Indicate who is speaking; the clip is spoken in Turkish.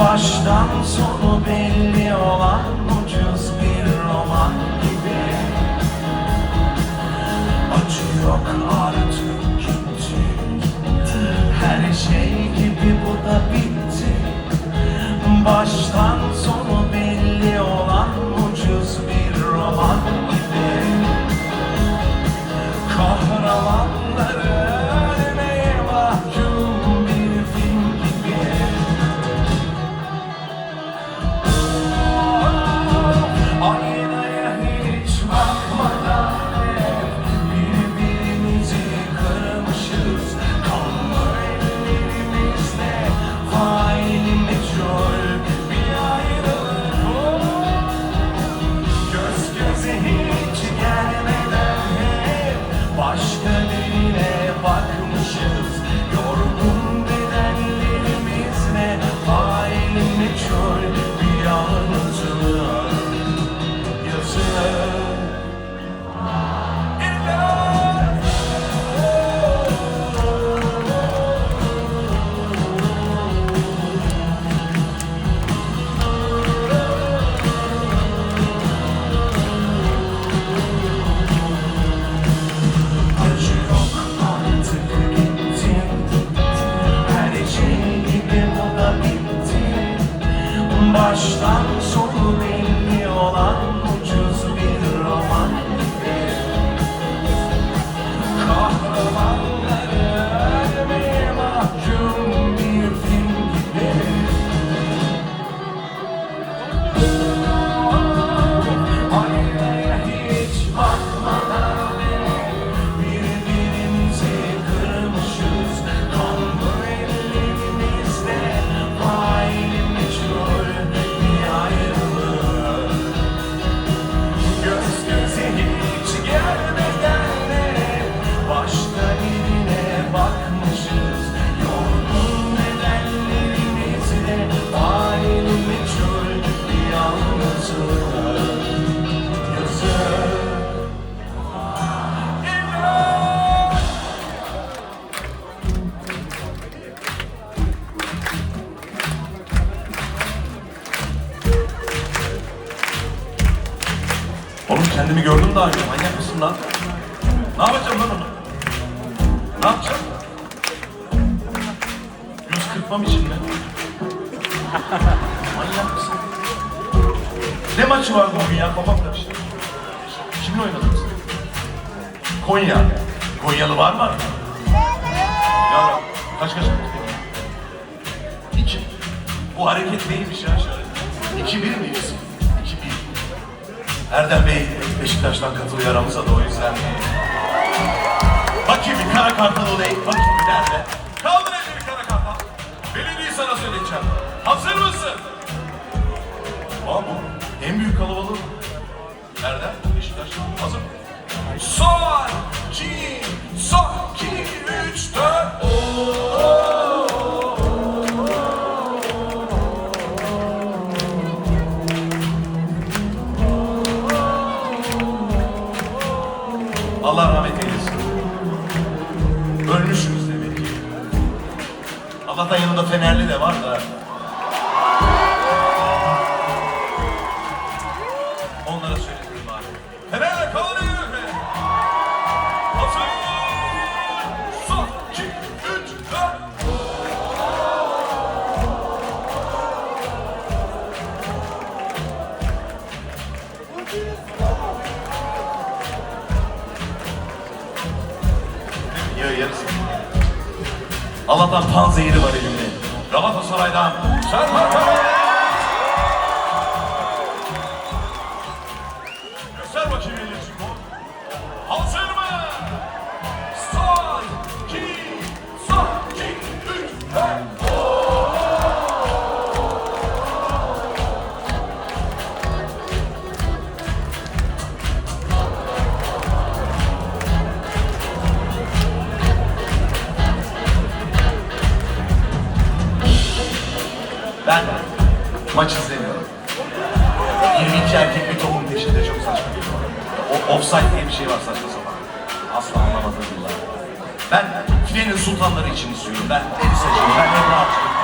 Speaker 1: Baştan sonu belli olan ucuz bir roman Lord. Daha önce. Manyak mısın lan? Ne yapacağım lan onu? Ne yapacağım? Yüz kırpmam için mi? Manyak mısın? Ne maçı var bugün ya? Kafam karıştı. Kimle oynadınız? Konya. Konyalı var mı? Ya kaç kaç? İki. Bu hareket neymiş ya? İki bir miyiz? İki bir. Erdem Bey Beşiktaş'tan katılıyor aramıza da o yüzden. Bakayım bir kara kartal olayım. Bakayım bir nerede? Kaldır elleri kara kartal. Belediye sana söyleyeceğim. Hazır mısın? Aa bu en büyük kalabalık. Erdem Beşiktaş. Hazır mı? Son, iki, son, iki, üç, dört. Ölmüşsünüz demek ki. Allah'tan yanında Fenerli de var da. Yiyor yarısı. Allah'tan panzehiri var elimde. Galatasaray'dan Serhat Bey. Ben maç izlemiyorum. 22 erkek bir topun peşinde çok saçma geliyor. O offside diye bir şey var saçma sapan. Asla anlamadım yıllar. Ben filenin sultanları için istiyorum. Ben Elisa'cıyım, ben Emre Akçıyım.